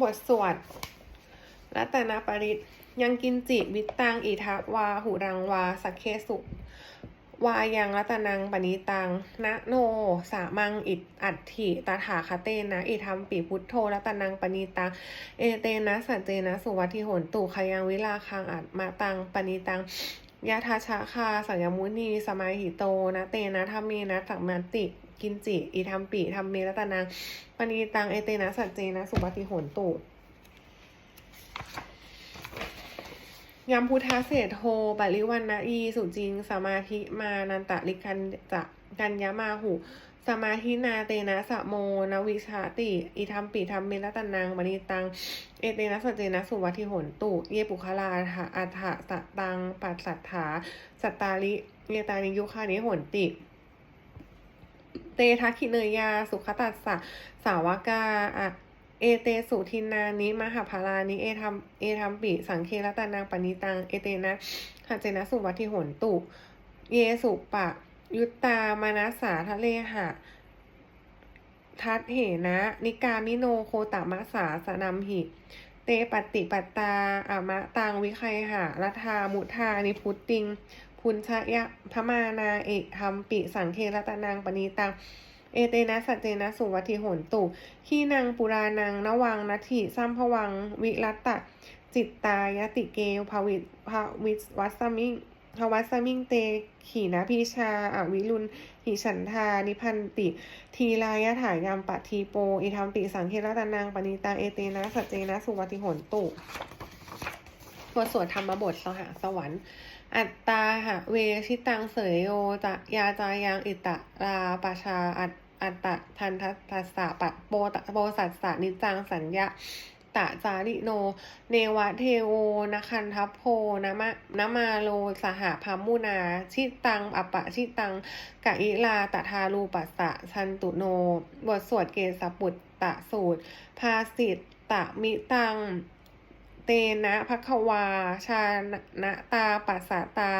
บทสวดรัตนปริตยังกินจิวิตังอิทาวา หุรังวา สักเคสุ วายังรัตนังปณิตัง นะโน สามังอิดอัตถิตาถาคาเตนะ อิทัมปิพุทโธรัตนังปณิตัง เอเตนะสัจเจนะ สุวัติโหนตุขยังวิลาคังอัตมาตังปณิตัง ยาทาชาคาสัญมุนี สมาหิโตนะเตนะธรรมเมนะสัมมาติ กินจิอิทัมปิธรรมเมรัตนังปณีตัง เอเตนะสัจเจนะ สุปฏิโหนตุยามพุทธเศรษโทปริวันนะอี สุจิง สมาธิมานันตะลิกันจะกัญญามาหู สมาธินาเตนะสะโมนวิชาติ อิทัมปิธรรมเมรตนังมณิตัง เอเตนะสัจเจนะสุวัติหนตุ เยปุคลาถาอัฏฐะสะตัง ปัสสัทธาสตาลิเยตานิยุคานิหนติเตทักขิเนยยาสุขตัสสะสาวกาอะเอเตสุทินานิมหาภารานิเอทัมเอทัมปิสังเครตานังปณิตัง เอเตนะหัจเจนะสุวัติหนตุ เยสุปะ ยุตตามานัสสาทะเลหะ ทัตเหนะ นิกามิโนโคตามะสาสนัมหิ เตปฏิปตาอามะตังวิไคหะรัทามุทานิพุตติง พุนชยะพมานาเอกธรรมปิสังเครตานังปณิตังเอเตนะสัจเจนะสุวัติโหนตุขีนังปุรานังนวังนัตถิสัมภวัง วิรัตตะ จิตตายติเกวภวิภวิวัสมิ งภวัสมิงเต ขีนาพีชาอวิรุณหิฉันทา นิพันติ ทีลายะถายามปะทีโป อิทัมปิสังเครตานังปณิตังเอเตนะสัจเจนะ สุวัติหนตุบทสวดธรรมบทสหสวรรค์ อัตตาหะเวชิตังเสยโยจะยาจายังอิตะราปชาอัตอัตตะทันทัสสะสะปะโปตะโปสัสสะนิจังสัญญา ตะจาริโน เนวะเทโอนะคันทัพโพนะมะนะมาโล สหพัมมุนา ชิตังอัปปะชิตัง กะอิลาตทารูปัสสะชันตุโน บทสวดเกสปุตตะสูตร ภาสิตตะมิตัง เตนะภควา ชานะตาปัสสะตา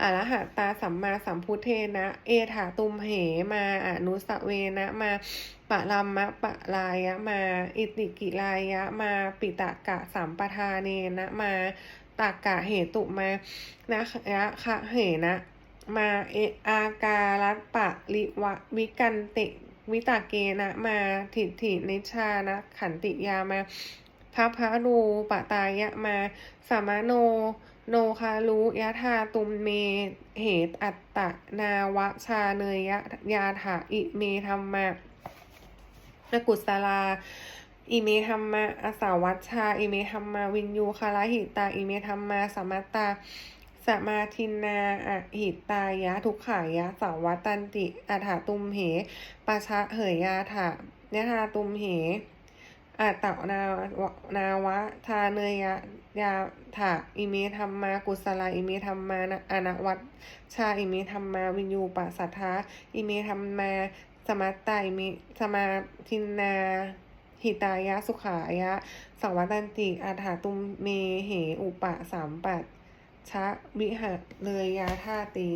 อรหัตตาสัมมาสัมพุทเทนะ เอถาตุมเหมาอนุสเวนะมาปะลัมมะปะลายะมา อิติกิลายะมา ปิตะกะสัมปทาเนนะมาตากะเหตุมานะคะคะเหนะ มาเออาการัตปะลิวะวิกันติวิตาเกนะมาถิถินิชานะขันติยามา พระพระรูปตายะมาสามโน โนคารุยะธาตุมเม เหตอัตตะนาวะชาเนยยะยาถาอิเมธรรมะนกุศลาอิเมธรรมะอาสาวัชชา อิเมธรรมาวินยูคาราหิตา อิเมธรรมาสมมัตตาสมาทินนาอหิตายะ ทุกขายะสาวัตันติอัฏฐตุมเหปะชะเหยยาถายะธาตุมเห อัตตะนาวะนาวะ ทาเนยยะยาถาอิเมธรรมา กุศลาอิเมธรรมานะอนวัตชาอิเมธรรมาวินยูปัสสัทธาอิเมธรรมา สมัตตาอิเมสมาทินนาหิตายะสุขายะ สังวัตันติอาถาตุมเมเหอุปะสามปัดชะวิหะเลยยาท่าตี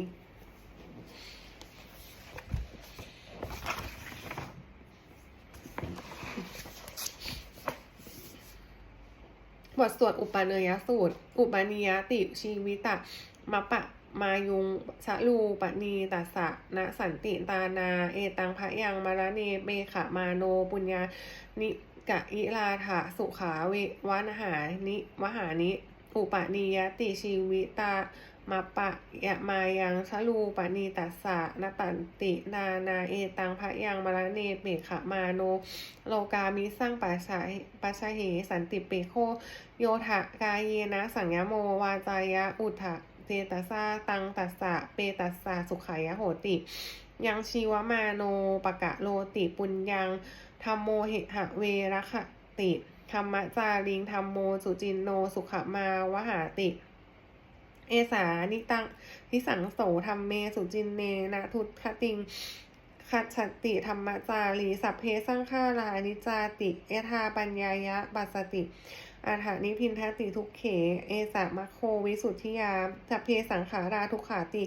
บทสวดอุปาเนยสูตร อุปานิยติชีวิตะมะปะมายุงชะลูปณีตัสสะนะสันติตานา เอตังพระยังมาระเนเบขะมาโนปุญญานิกะอิลาถะสุขาเววนหานิวหานิ อุปนิยติชีวิตา มาปะยะมายังชะลูปณีตัสสะนตันตินานาเอตังพระยังมระเนเปขะมาโน โลกามิสร้างปัสสะปัสสะเหสันติเปโค โยทะกายเยนะ สัญญโมวาจายะอุทธะเจตัสสะตังตัสสะเปตัสสะสุขายะโหติ ยังชีวมาโนปะกะโลติปุญญังธรรมโมหิหะเวระขะติธรรมจาริงธรรมโมสุจินโนสุขมาวหาติ เอสานิตังนิสังโสธรรมเมสุจินเนนะทุตคติงคัจฉติธรรมจารีสัพเพสังขารานิจาติ เอธาปัญญายะปัสติ อาถานิพินทติทุกเข เอสามะโควิสุทธิยาสัพเพสังขาราทุกขาติ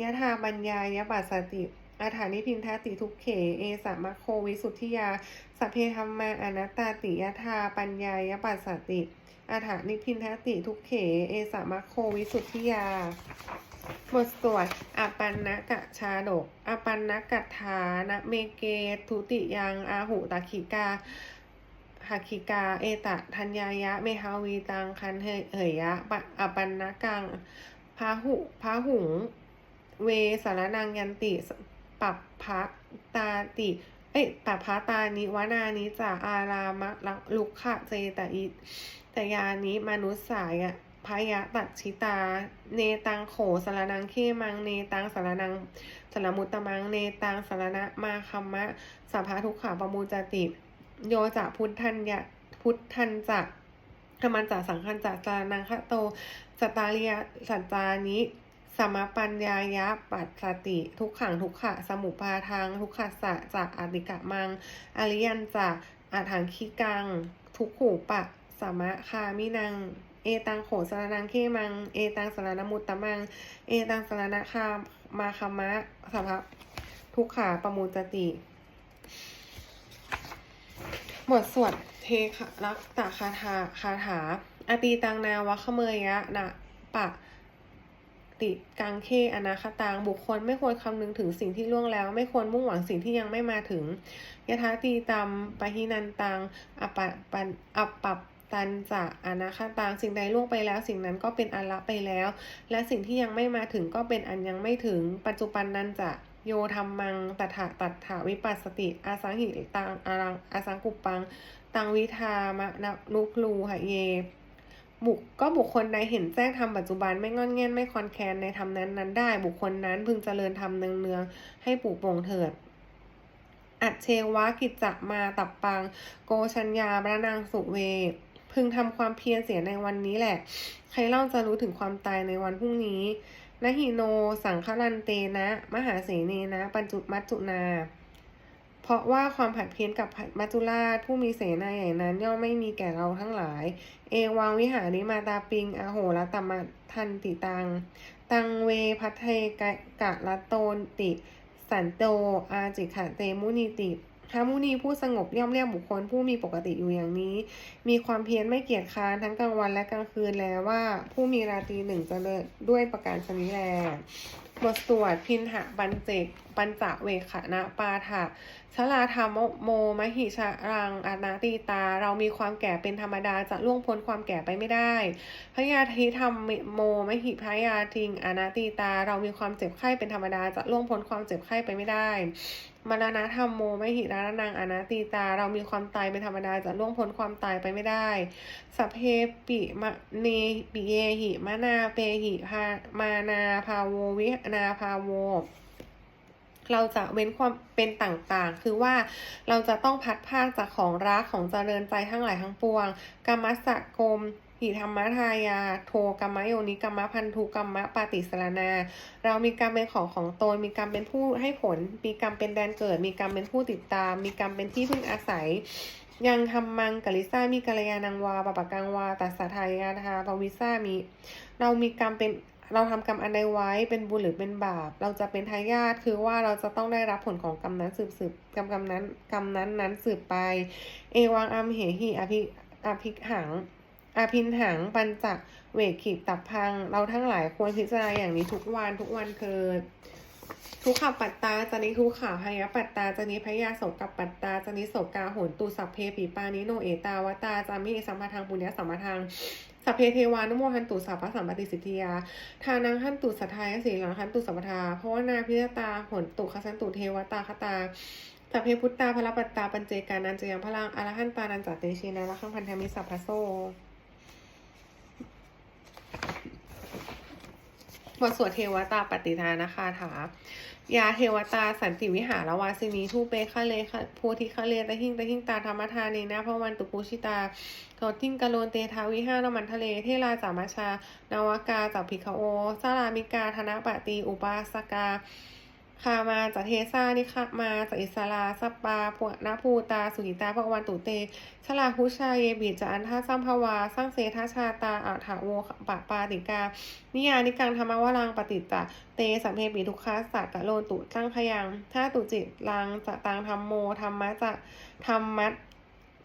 ยะธาปัญญายะปัสติ อาถานิพินทติทุกเข เอสามะโควิสุทธิยาสัพเพธรรมาอนัตตาติยธาปัญญายปัสสติอาถานิพินทติทุกเข เอสามะโควิสุทธิยาบทสวดอปันนกะชาดกอปันนกัตถานะเมเกทุติยังอาหุตาคิกาหักขิกา เอตะ ทัญญายะ เมหาวีตัง คันเหยเหยะปะอปันนกังพาหุพาหุง เวสารนังยันติ ปัปพะตาติ เอ้ยปัปพะตานิวนานิจาอารามะลักลุกขะเจตอิตยานิมนุสสายะพยะตัดชิตา เนตังโขสารนังเคมัง เนตังสารนังสารมุตตมัง เนตังสารณะมาคัมมะสัพพะทุกขาปมูจติ โยจะพุทธัญญะพุทธันจะธรรมันจะสังคันจะสารนังคะโตสตาเรียสัจจานิ สมปัญญายะปัสสติ ทุกขังทุกขะ สมุปาทาง ทุกขัสสะจากอติกะมัง อริยันจะอาถังคีกัง ทุกขูปะ สมะคามินัง เอตังโขสารนังเคมัง เอตังสารนมุตตะมัง เอตังสารณคามาคามะสัพพะทุกขาปมูจติบทสวดเทคะรักตะคาถาคาถา อตีตังนาวะขเมยะนะปะ ติกังเคอนาคตังบุคคลไม่ควรคำนึงถึงสิ่งที่ล่วงแล้ว ไม่ควรมุ่งหวังสิ่งที่ยังไม่มาถึงยถาตีตัมปะหินันตังอปปันอปปับตันจะอนาคตังสิ่งใดล่วงไปแล้ว สิ่งนั้นก็เป็นอันละไปแล้ว และสิ่งที่ยังไม่มาถึงก็เป็นอันยังไม่ถึง ปัจจุบันนั้นจะโยธรรมังตถาตัถาวิปัสสติ อาสังหิตังอารังอาสังกุปปัง ตังวิธามะนะนุคลูหะเย บุคก็บุคคลใดเห็นแจ้งธรรมปัจจุบันไม่งอนแง่นไม่คอนแคนในธรรมนั้นนั้นได้ บุคคลนั้นพึงเจริญธรรมเนืองๆให้ปลูกป่งเถิด อัจเชวะกิจจะมาตับปัง โกชัญญาพระนางสุเว พึงทำความเพียรเสียในวันนี้แหละ ใครเล่าจะรู้ถึงความตายในวันพรุ่งนี้นะหิโน สังฆลันเตนะ มหาเสเนนะ ปัญจุมัจจุนา เพราะว่าความผัดเพี้ยนกับมัจจุราชผู้มีเสนาใหญ่นั้นย่อมไม่มีแก่เราทั้งหลาย เอวังวิหาริมาตาปิง อโหรตมะทันติตัง ตังเวพัทเทกะกะละโตนติ สันโตอาจิขะเตมุนีติพระมุนีผู้สงบย่อมเรียกบุคคลผู้มีปกติอยู่อย่างนี้ มีความเพียรไม่เกียจค้านทั้งกลางวันและกลางคืนแล้วว่า ผู้มีราตรีหนึ่งจเจริญด้วยประการชนี้แลบทสวดพินหะบันเจก ปัญจเวขนะปาถะชลาธรรมโมมหิชรังอนาตีตา เรามีความแก่เป็นธรรมดาจะล่วงพ้นความแก่ไปไม่ได้ พยาธิธรรมโมมหิพยาทิงอนาตีตา เรามีความเจ็บไข้เป็นธรรมดาจะล่วงพ้นความเจ็บไข้ไปไม่ได้มรณะธรรมโมมหิรานังอนาตีตา เรามีความตายเป็นธรรมดาจะล่วงพ้นความตายไปไม่ได้สัพเพปิมะเนปิเยหิมะนาเปหิพามานาภาโววินาภาโว เราจะเว้นความเป็นต่างๆ คือว่าเราจะต้องพัดภาคจากของรักของเจริญใจทั้งหลายทั้งปวง กรรมสกกรมหิธรรมทายา โทกรรมโยนิกรรมพันธุกรรมปาติสรณาเรามีกรรมเป็นของของตน มีกรรมเป็นผู้ให้ผล มีกรรมเป็นแดนเกิด มีกรรมเป็นผู้ติดตาม มีกรรมเป็นที่พึ่งอาศัย ยังทำมังกลิซ่ามีกัลยาณังวาปปะกังวาตัสสะทายาทาปวิซามี เรามีกรรมเป็น เราทำกรรมอันใดไว้เป็นบุญหรือเป็นบาป เราจะเป็นทายาทคือว่าเราจะต้องได้รับผลของกรรมนั้นสืบสืบกรรมกรรมนั้นกรรมนั้นนั้นสืบไป เอวังอัมเหหิอภิอภิหังอาพินหังปัญจเวกขีดตับพัง เราทั้งหลายควรพิจารณาอย่างนี้ทุกวันทุกวันเกิด ทุกขับปัตตาจานิทุกขาพยาปัตตาจานิพยาโสกับปัตตาจานิโสกาโหนตุสัพเพปีปานิโนเอตาวตาจามิสัมมาทางปุญญสัมมาทางสัพเพเทวานุโมหันตุสัพพสัมปติสิทธิยา ทานังหันตุสัทธายสีหลังหันตุสัมปทาเพราะว่านาพิจตาโหนตุคสันตุเทวตาคตาสัพเพพุตตาพระปัตตาปัญเจกานันจยังพลังอรหันตานันจัตเตชีนาละขังพันธมิสัพพะโซ บทสวดเทวตาปฏิทานะคาถายาเทวตาสันติวิหารวาสินีทูเปคะเลคะโพธิคะเลตะหิงตะหิงตาธรรมทานีนะพระวันตุปูชิตาเกทิ้งกะโลนเตทาวิห้านมันทะเล เทราจามาชานวากาจับพิคโอสารามิกาธนปฏิอุปาสกา คามาจากเทซานิคามาจากอิสลาสปปาพวนาภูตา สุหิตาพระวันตุเต ชลาพุชาเยบิจาอันทาซัมภวา สร้างเสทาชาตาอาถาโวปะปาติกา นิยานิกังธรรมวรังปฏิจจเตสัมเพปิทุกขาสัตตะโลตุตั้งพยังถ้าตุจิตลังจะตังธรรมโมธรรมะจะธรรมัต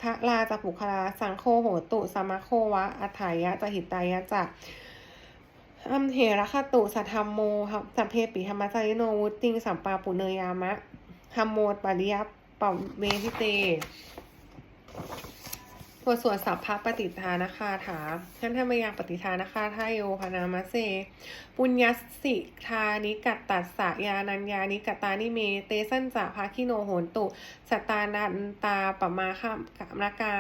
ทะลาจะปุคลา สังโฆโหตุสมะโควะอัฏฐายะจะหิตายะจะ อัมเหระคตุสัทธรรมโมครับสัพเพปิธรรมจาริโนวุติงสัมปาปุเนยามะธรรมโมปริยปะเวทิเตบทสวดสัพพะปฏิทานาคาถาท่านธรรมยังปฏิทานาคาทายโยพนามาเซ ปุญญสิทานิกัตตัสสะยานัญญานิกตตานิเม เตสันจะภาคิโนโหนตุ สตานันตาปมาคามรกา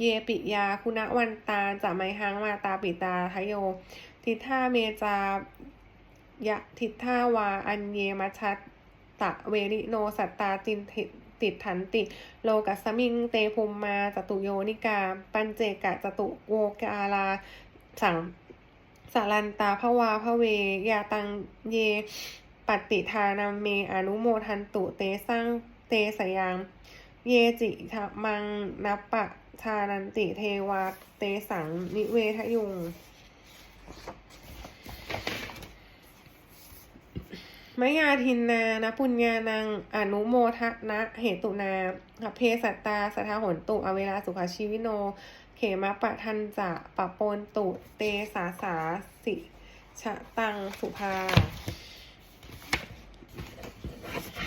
เยปิยา คุณวันตาจะไมหังมาตาปิตาทะโย ทิท่าเมจายะทิท่าวาอัญเยมัชตตะเวริโนสัตตาจินติติดทันติ โลกัสมิง เตภูมมาจตุโยนิกา ปัญเจกะจตุโวกาลา สังสารันตาภวาภเวยาตังเย ปฏิทานาเมอนุโมทันตุเตสร้างเตสยัง เยจิทมังนัปปะชานันติเทวาเตสังนิเวทยุง มยาทินนานะปุญญานัง อนุโมทนะ เหตุนาเพสัตตา สทาหนตุ อเวลาสุภาชีวิโน เขมะปะทันจะปะปนตุ เตสาสาสิชะตังสุภา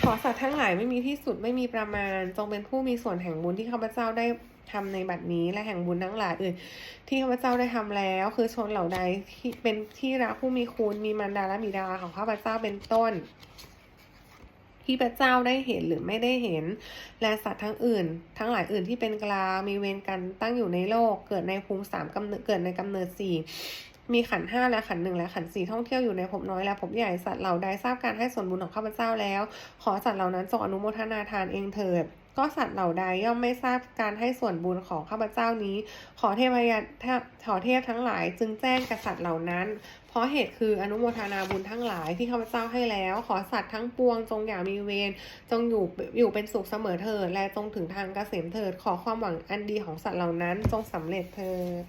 ขอสัตว์ทั้งหลายไม่มีที่สุดไม่มีประมาณ จงเป็นผู้มีส่วนแห่งบุญที่ข้าพเจ้าได้ ทำในบัดนี้และแห่งบุญทั้งหลายอื่น ที่ข้าพเจ้าได้ทำแล้ว คือชนเหล่าใดที่เป็นที่รักผู้มีคุณมีมารดาและบิดาของข้าพเจ้าเป็นต้นที่พระเจ้าได้เห็นหรือไม่ได้เห็น และสัตว์ทั้งอื่น ทั้งหลายอื่นที่เป็นกลามีเวรกันตั้งอยู่ในโลก เกิดในภูมิสามกำเนิดเกิดในกำเนิดสี่มีขันห้าและขันหนึ่งและขันสี่ท่องเที่ยวอยู่ในภพน้อยและภพใหญ่สัตว์เหล่าใดทราบการให้ส่วนบุญของข้าพเจ้าแล้ว ขอสัตว์เหล่านั้นจงอนุโมทนาทานเองเถิด ก็สัตว์เหล่าใดย่อมไม่ทราบการให้ส่วนบุญของข้าพเจ้านี้ ขอเทพยาขอเทพทั้งหลาย จึงแจ้งกับสัตว์เหล่านั้น เพราะเหตุคืออนุโมทนาบุญทั้งหลายที่ข้าพเจ้าให้แล้ว ขอสัตว์ทั้งปวงจงอย่ามีเวรจงอยู่อยู่เป็นสุขเสมอเถิดและจงถึงทางเกษมเถิด ขอความหวังอันดีของสัตว์เหล่านั้นจงสำเร็จเถิด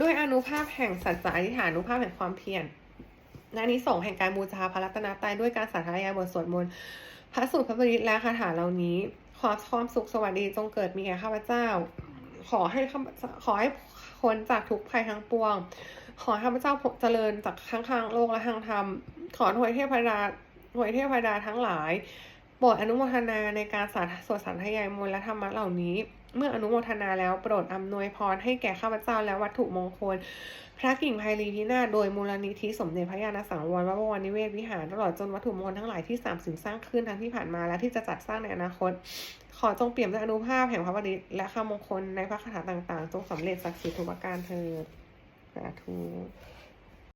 ด้วยอนุภาพแห่งสัจจะอธิฐานุภาพแห่งความเพียร และอานิสงแห่งการบูชาพระรัตนตรัยด้วยการสาธยายบทสวดมนต์พระสูตรพระบริตและคาถาเหล่านี้ขอความสุขสวัสดีจงเกิดมีแก่ข้าพเจ้า ขอให้ข้าพเจ้าขอให้พ้นจากทุกภัยทั้งปวง ขอข้าพเจ้าเจริญจากข้างข้างโลกและทางธรรม ขอถวยเทพดาถวยเทพดาทั้งหลาย โปรดอนุโมทนาในการสาธสวดสันทยายมนและธรรมะเหล่านี้ เมื่ออนุโมทนาแล้วโปรดอำนวยพรให้แก่ข้าพเจ้าและวัตถุมงคล พระกิ่งไพรีพินาโดยมูลนิธิสมเด็จพระญาณสังวรวรวรนิเวศวิหารตลอดจนวัตถุมงคลทั้งหลายที่สามสิ่งสร้างขึ้นทั้งที่ผ่านมาและที่จะจัดสร้างในอนาคต ขอจงเปี่ยมด้วยอนุภาพแห่งพระบริตและคำมงคลในพระคาถาต่างๆ จงสำเร็จศักดิ์สิทธิ์ทุกประการเถิดสาธุ